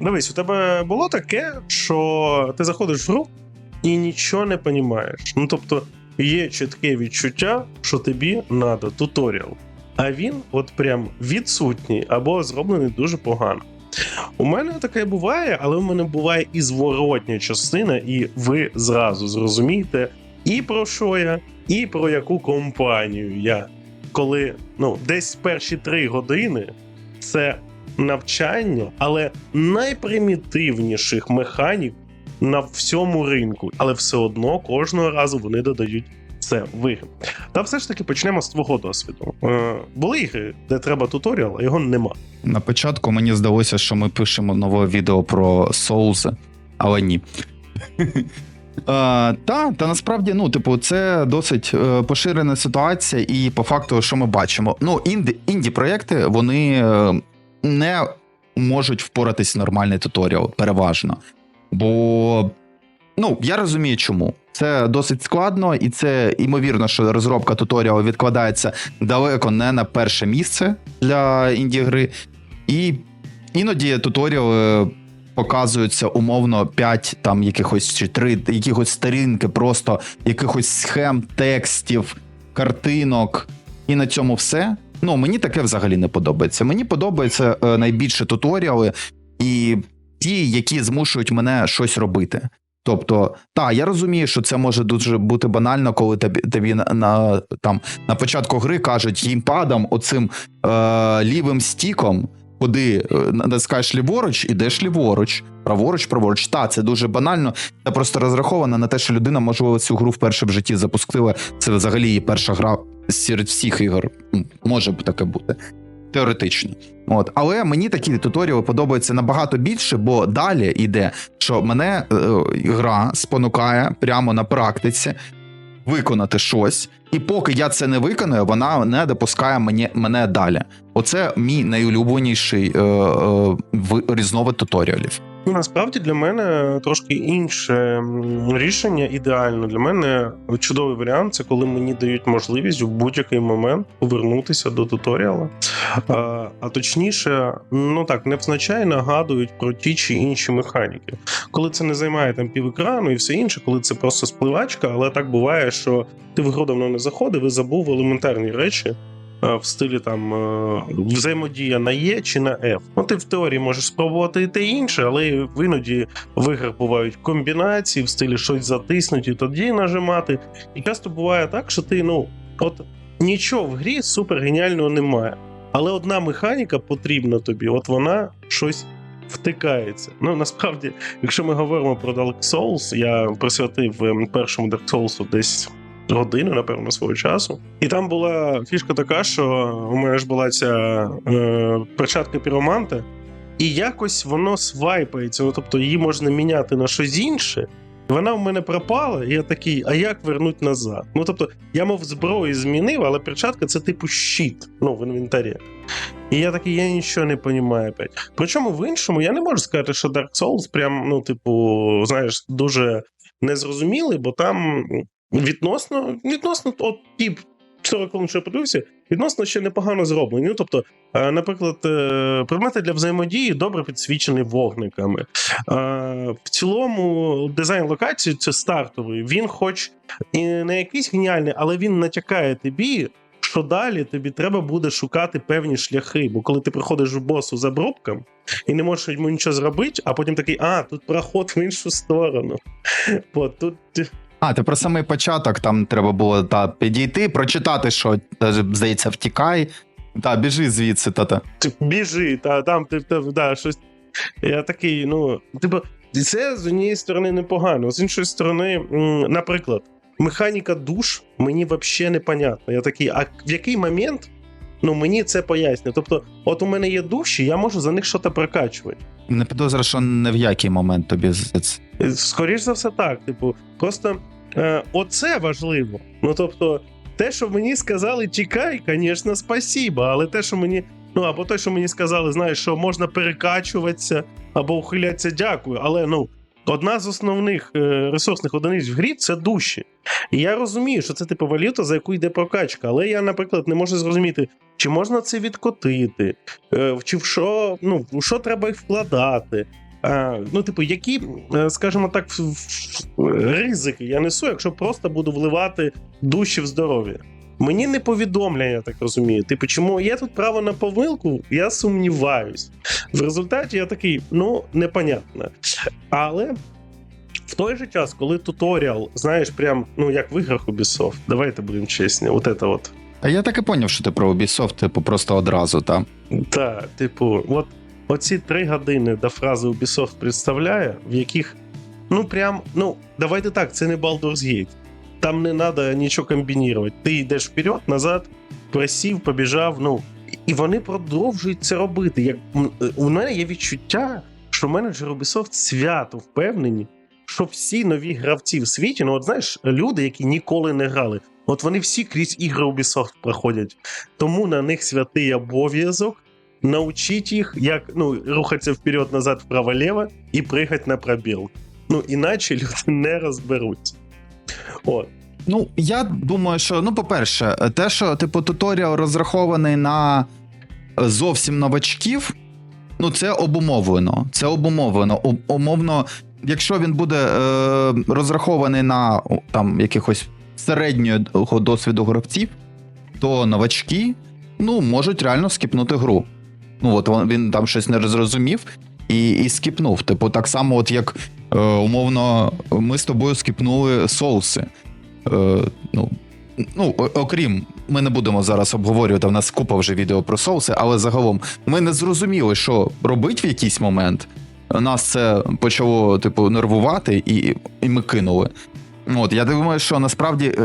дивись, у тебе було таке, що ти заходиш в гру і нічого не розумієш. Ну тобто є чітке відчуття, що тобі треба туторіал. А він от прям відсутній або зроблений дуже погано. У мене таке буває, але у мене буває і зворотня частина, і ви зразу зрозумієте, і про що я, і про яку компанію я. Коли ну, десь перші три години це навчання, але найпримітивніших механік на всьому ринку. Але все одно кожного разу вони додають це в. Та все ж таки почнемо з твого досвіду. Е, були ігри, де треба туторіал, а його нема. На початку мені здалося, що ми пишемо нове відео про Souls, але ні. Е, та, та насправді, ну, типу, це досить е, поширена ситуація, і по факту, що ми бачимо? Ну, інді, інді-проєкти вони е, не можуть впоратись нормальний туторіал, переважно. Бо ну, я розумію, чому. Це досить складно, і це ймовірно, що розробка туторіалу відкладається далеко не на перше місце для інді-гри. І іноді туторіали показуються умовно 5 там якихось чи 3 якихось сторінки, просто якихось схем, текстів, картинок, і на цьому все. Ну, мені таке взагалі не подобається. Мені подобаються е, найбільше туторіали і ті, які змушують мене щось робити. Тобто, та я розумію, що це може дуже бути банально, коли тобі, тобі на, на там на початку гри кажуть геймпадом, оцим е, лівим стіком, куди е, натискаєш ліворуч, ідеш ліворуч, праворуч, праворуч. Та це дуже банально. Це просто розраховано на те, що людина можливо цю гру вперше в житті запустила. Це взагалі її перша гра серед всіх ігор. Може таке бути. Теоретично. От. Але мені такі туторіали подобаються набагато більше, бо далі йде, що мене е, гра спонукає прямо на практиці виконати щось, і поки я це не виконую, вона не допускає мені, мене далі. Оце мій найулюбленіший е, е, різновид туторіалів. Ну, насправді для мене трошки інше рішення ідеально. Для мене чудовий варіант це коли мені дають можливість у будь-який момент повернутися до туторіала. А, а точніше, ну так, невзначай нагадують про ті чи інші механіки. Коли це не займає там півекрану і все інше, коли це просто спливачка, але так буває, що ти в гру давно не заходив і забув елементарні речі. Е, В стилі там е, взаємодія на Е чи на F. Ну, ти в теорії можеш спробувати і те інше, але іноді в іграх бувають комбінації в стилі щось затиснути, і тоді нажимати. І часто буває так, що ти, ну, от нічого в грі супер геніального немає. Але одна механіка потрібна тобі, от вона щось втикається. Ну насправді, якщо ми говоримо про Dark Souls, я присвятив ем, першому Dark Souls десь годину, напевно, свого часу. І там була фішка така, що у мене ж була ця е, перчатка піроманта, і якось воно свайпається. Ну, тобто її можна міняти на щось інше. Вона в мене пропала, і я такий, а як вернуть назад? Ну тобто, я мов зброю змінив, але перчатка це типу щит ну, в інвентарі. І я такий, я нічого не розумію. Причому в іншому я не можу сказати, що Dark Souls прям, ну, типу, знаєш, дуже незрозумілий, бо там відносно, відносно, от тип 40 хвилин, що я подивився, відносно ще непогано зроблені. Ну, тобто, е, наприклад, е, предмети для взаємодії добре підсвічені вогниками. Е, В цілому, дизайн локації це стартовий. Він, хоч і не якийсь геніальний, але він натякає тобі. Що далі тобі треба буде шукати певні шляхи, бо коли ти приходиш в босу з обрубком і не можеш йому нічого зробити, а потім такий, а, тут проход в іншу сторону. От, тут А, ти про самий початок там треба було та, підійти, прочитати, що даже, здається, втікай. Та, біжи звідси, та-та. ти біжи, та там ти, да, щось. Я такий, ну, типу, це з однієї сторони непогано, з іншої сторони, наприклад, механіка душ мені взагалі непонятна. Я такий, а в який момент ну, мені це пояснює? Тобто, от у мене є душі, я можу за них щось прокачувати. Не підозра, що не в який момент тобі з- Скоріше за все, так. Типу, просто е, оце важливо. Ну тобто, те, що мені сказали, тікай, звісно, спасіба, але те, що мені. Ну, або те, що мені сказали, знаєш, що можна перекачуватися або ухилятися, дякую. Але ну, одна з основних е, ресурсних одиниць в грі це душі. І я розумію, що це типу валюта, за яку йде прокачка. Але я, наприклад, не можу зрозуміти, чи можна це відкотити, е, чи в що, ну, в що треба їх вкладати. ну, типу, які, е, скажімо так, ризики я несу, якщо просто буду вливати душі в здоров'я. Мені не повідомлення, я так розумію. Типу, чому є тут право на помилку? Я сумніваюсь. В результаті я такий, ну, непонятно. Але в той же час, коли туторіал, знаєш, прям, ну як в іграх Ubisoft, давайте будемо чесні, от це от. А я так і поняв, що ти про Ubisoft, типу, просто одразу, та. Так, типу, от оці три години до фрази Ubisoft представляє, в яких, ну прям, ну, давайте так, це не Baldur's Gate. Там не треба нічого комбінувати. Ти йдеш вперед, назад, присів, побіжав. Ну, і вони продовжують це робити. Як у мене є відчуття, що менеджери Ubisoft свято впевнені, що всі нові гравці в світі, ну от знаєш, люди, які ніколи не грали, от вони всі крізь ігри Ubisoft проходять. Тому на них святий обов'язок научить їх, як ну, рухатися вперед, назад, вправо, ліво і приїхати на пробіл. Ну, іначе люди не розберуться. От. Ну, я думаю, що, ну, по-перше, те, що, типу, туторіал розрахований на зовсім новачків, ну, це обумовлено. Це обумовлено. Ум- Умовно, якщо він буде е, розрахований на там якихось середнього досвіду гравців, то новачки ну, можуть реально скіпнути гру. Ну, от він там щось не зрозумів і, і скіпнув. Типу, так само, от як е, умовно, ми з тобою скіпнули соуси. Е, ну, ну, окрім, ми не будемо зараз обговорювати, в нас купа вже відео про соуси, але загалом ми не зрозуміли, що робить в якийсь момент. Нас це почало, типу, нервувати, і, і ми кинули. От, я думаю, що насправді е,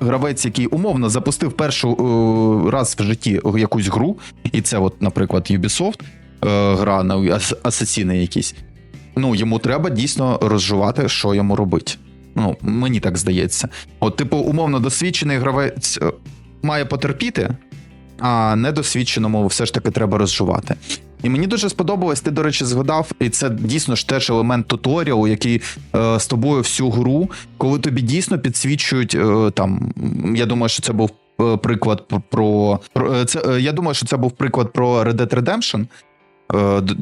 гравець, який умовно запустив першу е, раз в житті якусь гру, і це, от, наприклад, Ubisoft, гра на ас- асасіни якісь. Ну, йому треба дійсно розжувати, що йому робить. Ну, мені так здається. От, типу, умовно, досвідчений гравець е, має потерпіти, а недосвідченому все ж таки треба розжувати. І мені дуже сподобалось, ти, до речі, згадав, і це дійсно ж теж елемент туторіалу, який е, з тобою всю гру, коли тобі дійсно підсвічують е, там. Я думаю, що це був е, приклад про. про е, це, е, я думаю, що це був приклад про Red Dead Redemption. Е, д-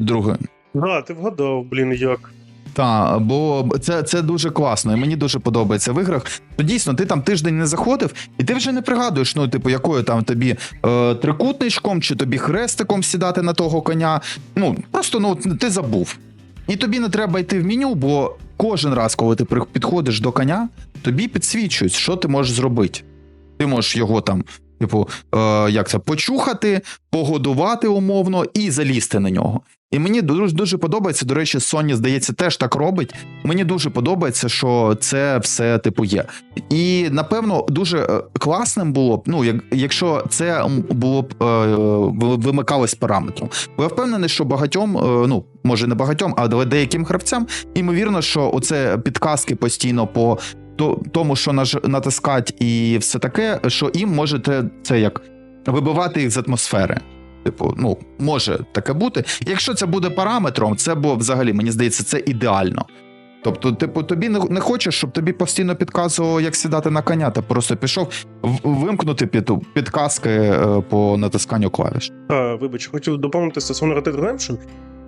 Да, ти вгадав, блін, як. Так, бо це, це дуже класно, і мені дуже подобається в іграх. То дійсно, ти там тиждень не заходив, і ти вже не пригадуєш, ну, типу, якою там тобі е, трикутничком чи тобі хрестиком сідати на того коня. Ну, просто ну, ти забув. І тобі не треба йти в меню, бо кожен раз, коли ти підходиш до коня, тобі підсвічують, що ти можеш зробити. Ти можеш його там, типу, е, як це, почухати, погодувати умовно і залізти на нього. І мені дуже дуже подобається. До речі, Sony, здається, теж так робить. Мені дуже подобається, що це все типу є. І напевно дуже е, класним було б, ну як якщо це було б е, вимикалось параметром. Бо я впевнений, що багатьом, е, ну може не багатьом, але деяким гравцям, імовірно, що оце підказки постійно по тому, що натискать і все таке, що їм можете це як вибивати їх з атмосфери. Типу, ну може таке бути. Якщо це буде параметром, це бо взагалі мені здається, це ідеально. Тобто, типу, тобі не, не хочеш, щоб тобі постійно підказувало, як сідати на коня, ти просто пішов вимкнути під, підказки е, по натисканню клавіш. А, вибач, хотів доповнити стосовно Red Dead Redemption.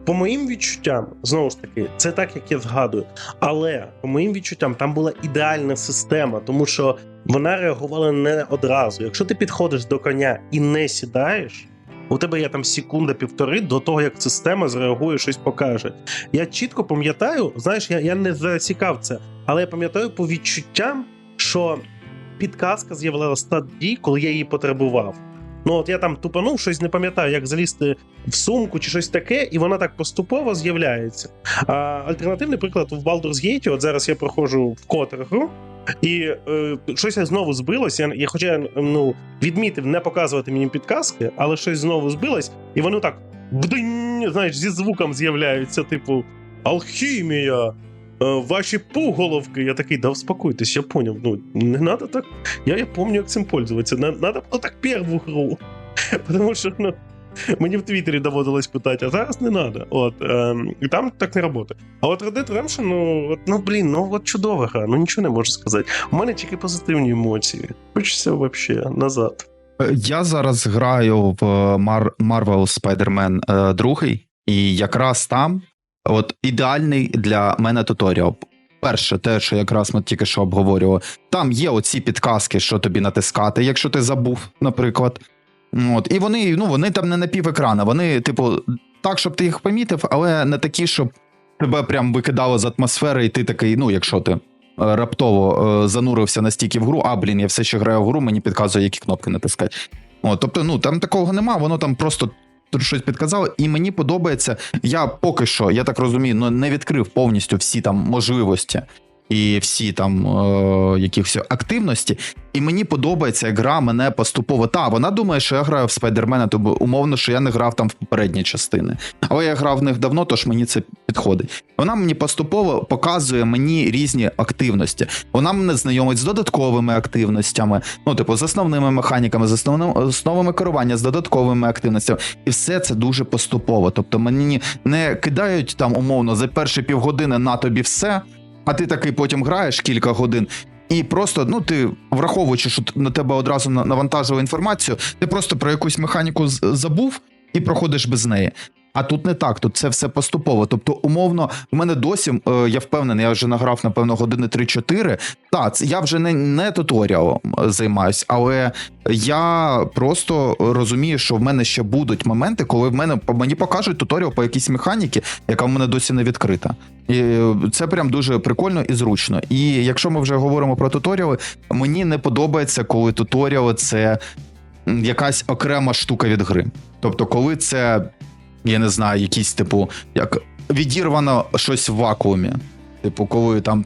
По моїм відчуттям, знову ж таки, це так, як я згадую. Але по моїм відчуттям, там була ідеальна система, тому що вона реагувала не одразу. Якщо ти підходиш до коня і не сідаєш, у тебе є там секунда-півтори до того, як система зреагує, щось покаже. Я чітко пам'ятаю, знаєш, я, я не засікав це, але я пам'ятаю по відчуттям, що підказка з'явилася тоді, коли я її потребував. Ну, от я там тупанув, щось не пам'ятаю, як залізти в сумку чи щось таке, і вона так поступово з'являється. А, альтернативний приклад в Baldur's Gate, от зараз я проходжу вкотре гру, і е, щось знову збилось. Я, я хоча ну, відмітив не показувати мені підказки, але щось знову збилось, і воно так бдинь, знаєш, зі звуком з'являються, типу, алхімія. Е, Ваші пуголовки, я такий, да успокойтесь, я поняв. Ну, не треба так. Я, я пам'ятаю, як цим пользуватися. На- Надо було так перву гру. Тому що ну, мені в Твіттері доводилось питати, а зараз не треба. От, ем, і там так не працює. А от Red Dead Redemption, ну, от, ну блін, ну от чудова гра, ну нічого не можу сказати. У мене тільки позитивні емоції. Хочеться взагалі назад. Е, Я зараз граю в Mar- Marvel Spider-Man 2, і якраз там От ідеальний для мене туторіал. Перше, те, що якраз ми тільки що обговорювали, там є оці підказки, що тобі натискати, якщо ти забув, наприклад. От, і вони, ну, вони там не на пів екрана, вони, типу, так, щоб ти їх помітив, але не такі, щоб тебе прям викидало з атмосфери, і ти такий, ну, якщо ти е, раптово е, занурився настільки в гру, а блін, я все ще граю в гру, мені підказує, які кнопки натискати. От, тобто, ну там такого нема, воно там просто щось підказало, і мені подобається. Я поки що, я так розумію, ну не відкрив повністю всі там можливості і всі там е, якихось активності. І мені подобається, гра мене поступово. Та, вона думає, що я граю в спайдермена, тому умовно, що я не грав там в попередні частини. Але я грав в них давно, тож мені це підходить. Вона мені поступово показує мені різні активності. Вона мене знайомить з додатковими активностями, ну, типу, з основними механіками, з основним основами керування, з додатковими активностями. І все це дуже поступово. Тобто мені не кидають там умовно за перші півгодини на тобі все, а ти такий потім граєш кілька годин. І просто, ну ти враховуючи, що на тебе одразу на- навантажили інформацію, ти просто про якусь механіку забув і проходиш без неї. А тут не так, тут це все поступово. Тобто, умовно, в мене досі, е, я впевнений, я вже награв, напевно, години 3-4. Так, це- я вже не, не туторіалом е, займаюсь, але я просто розумію, що в мене ще будуть моменти, коли в мене мені покажуть туторіал по якійсь механіці, яка в мене досі не відкрита. І е, це прям дуже прикольно і зручно. І якщо ми вже говоримо про туторіали, мені не подобається, коли туторіали це якась окрема штука від гри. Тобто, коли це, я не знаю, якісь, типу, як відірвано щось в вакуумі. Типу, коли там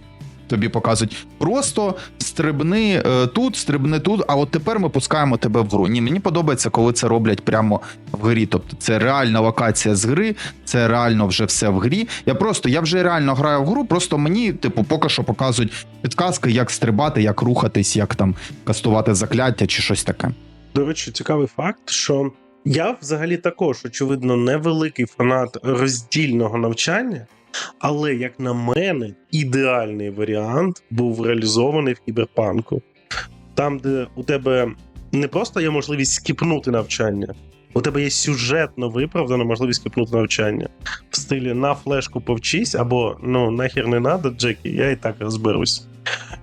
тобі показують просто стрибни е, тут, стрибни тут, а от тепер ми пускаємо тебе в гру. Ні, мені подобається, коли це роблять прямо в грі. Тобто це реальна локація з гри, це реально вже все в грі. Я просто я вже реально граю в гру, просто мені, типу, поки що показують підказки, як стрибати, як рухатись, як там кастувати закляття чи щось таке. До речі, цікавий факт, що я взагалі також, очевидно, невеликий фанат роздільного навчання, але, як на мене, ідеальний варіант був реалізований в кіберпанку. Там, де у тебе не просто є можливість скіпнути навчання, у тебе є сюжетно виправдана можливість скіпнути навчання в стилі на флешку повчись, або ну нахер не надо, Джекі, я і так розберусь.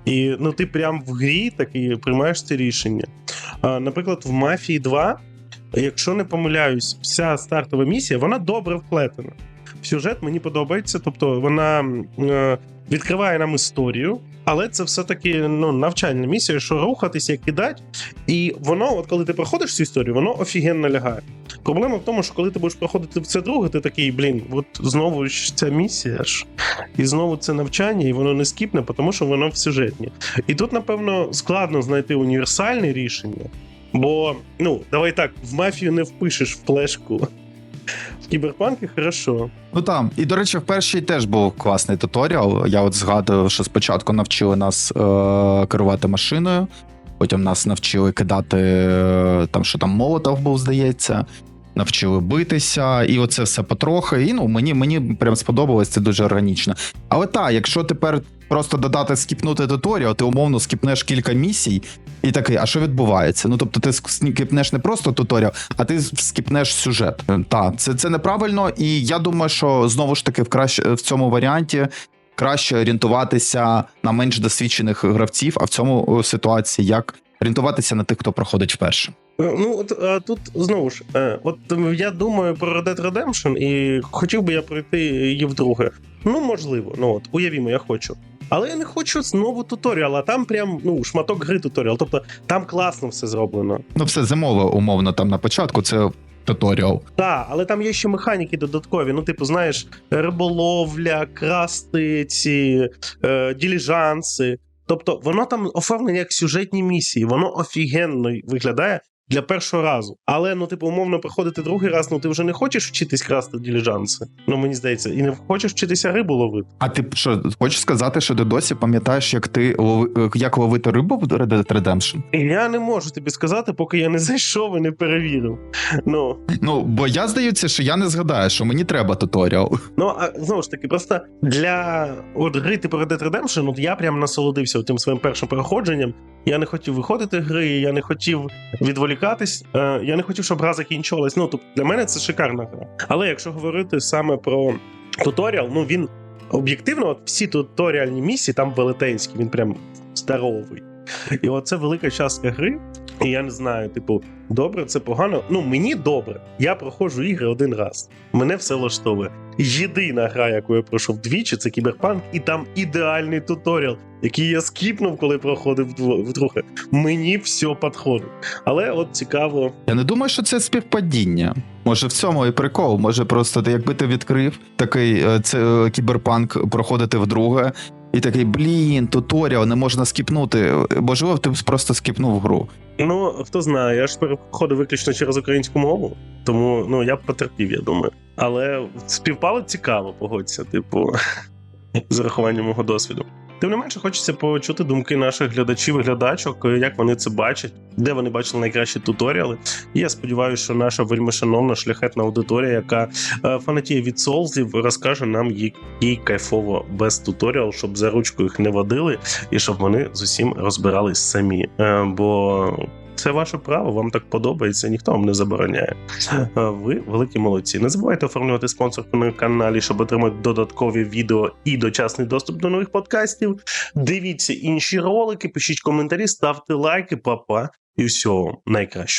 І ну ти прям в грі таки приймаєш це рішення. Наприклад, в Мафії 2, якщо не помиляюсь, вся стартова місія вона добре вплетена. В сюжет мені подобається, тобто вона е, відкриває нам історію, але це все-таки ну, навчальна місія, що рухатись, як кидати. І воно, от коли ти проходиш цю історію, воно офігенно лягає. Проблема в тому, що коли ти будеш проходити в це друге, ти такий, блін, от знову ж ця місія ж, і знову це навчання, і воно не скіпне, тому що воно в сюжетні. І тут, напевно, складно знайти універсальне рішення. Бо, ну, давай так, в мафію не впишеш в флешку. В кіберпанки хорошо. Ну там, і до речі, в першій теж був класний туторіал. Я от згадую, що спочатку навчили нас е- керувати машиною, потім нас навчили кидати е, там, що там молотов був, здається. Навчили битися, і оце все потрохи. І ну мені мені прям сподобалось це дуже органічно. Але так, якщо тепер просто додати скіпнути туторіал, ти умовно скіпнеш кілька місій, і такий, а що відбувається? Ну тобто, ти скіпнеш не просто туторіал, а ти скіпнеш сюжет. Так, це, це неправильно, і я думаю, що знову ж таки в краще в цьому варіанті. Краще орієнтуватися на менш досвідчених гравців, а в цьому ситуації як орієнтуватися на тих, хто проходить вперше. Е, Ну, от а, тут знову ж, е, от я думаю про Red Dead Redemption, і хотів би я пройти її вдруге. Ну, можливо, ну от, уявімо, я хочу. Але я не хочу знову туторіал, а там прям ну, шматок гри туторіал. Тобто там класно все зроблено. Ну, все зимове, умовно, там на початку це туторіал. Так, але там є ще механіки додаткові. Ну, типу, знаєш, риболовля, красти ці е, діліжанси. Тобто, воно там оформлено як сюжетні місії, воно офігенно виглядає для першого разу. Але, ну, типу, умовно, приходити другий раз, ну ти вже не хочеш вчитись красти діліжанси. Ну, мені здається, і не хочеш вчитися рибу ловити. А ти що, хочеш сказати, що ти досі пам'ятаєш, як ти лови, як ловити рибу в Red Dead Redemption? Я не можу тобі сказати, поки я не зайшов і не перевірив. Ну, Ну, бо я здається, що я не згадаю, що мені треба туторіал. Ну, а знову ж таки, просто для от гри типу Red Dead Redemption, от я прям насолодився тим своїм першим проходженням. Я не хотів виходити гри, я не хотів відволікатись, е, я не хотів, щоб гра закінчувалась. Ну, тобто для мене це шикарна гра. Але якщо говорити саме про туторіал, ну він об'єктивно, от всі туторіальні місії там велетенські, він прям здоровий. І оце велика частка гри. І я не знаю, типу, добре, це погано. Ну, мені добре. Я проходжу ігри один раз. Мене все влаштовує. Єдина гра, яку я пройшов двічі, це кіберпанк, і там ідеальний туторіал, який я скіпнув, коли проходив вдруге. Мені все підходить. Але от цікаво, Я не думаю, що це співпадіння. Може, в цьому і прикол. Може, просто якби ти відкрив такий е, це, е, кіберпанк проходити вдруге, і такий блін, туторіал, не можна скіпнути. Можливо, ти б просто скіпнув гру. Ну, хто знає, я ж переходив виключно через українську мову, тому ну я б потерпів, я думаю. Але співпало цікаво, погодься, типу, з урахуванням мого досвіду. Тим не менше, хочеться почути думки наших глядачів і глядачок, як вони це бачать, де вони бачили найкращі туторіали. І я сподіваюся, що наша вельми шановна шляхетна аудиторія, яка е, фанатіє від солзів, розкаже нам, їй кайфово без туторіал, щоб за ручку їх не водили, і щоб вони з усім розбирались самі. Е, бо це ваше право, вам так подобається, ніхто вам не забороняє. Ви великі молодці. Не забувайте оформлювати спонсорку на каналі, щоб отримати додаткові відео і дочасний доступ до нових подкастів. Дивіться інші ролики, пишіть коментарі, ставте лайки, папа, і всього найкраще.